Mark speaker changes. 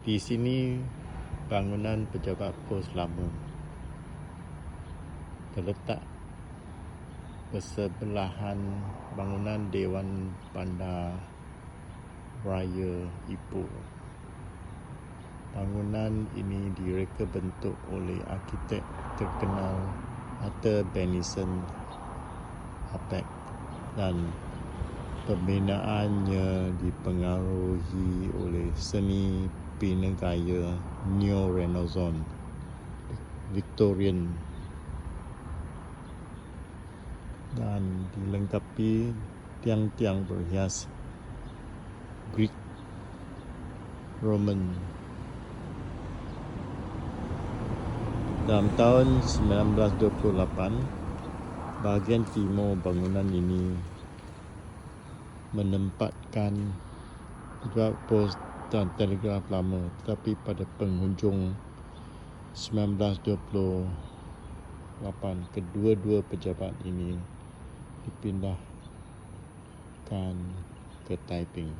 Speaker 1: Di sini bangunan pejabat pos lama terletak bersebelahan bangunan Dewan Bandar Raya Ipoh. Bangunan ini direka bentuk oleh arkitek terkenal Arthur Benison Apek dan pembinaannya dipengaruhi oleh seni pinegaya Neo Renaissance. Victorian. Dan dilengkapi tiang-tiang berhias Greek Roman. Dalam tahun 1928 bahagian timur bangunan ini menempatkan pejabat pos dan telegraf lama tetapi pada penghujung 1928 kedua-dua pejabat ini dipindahkan ke Taiping.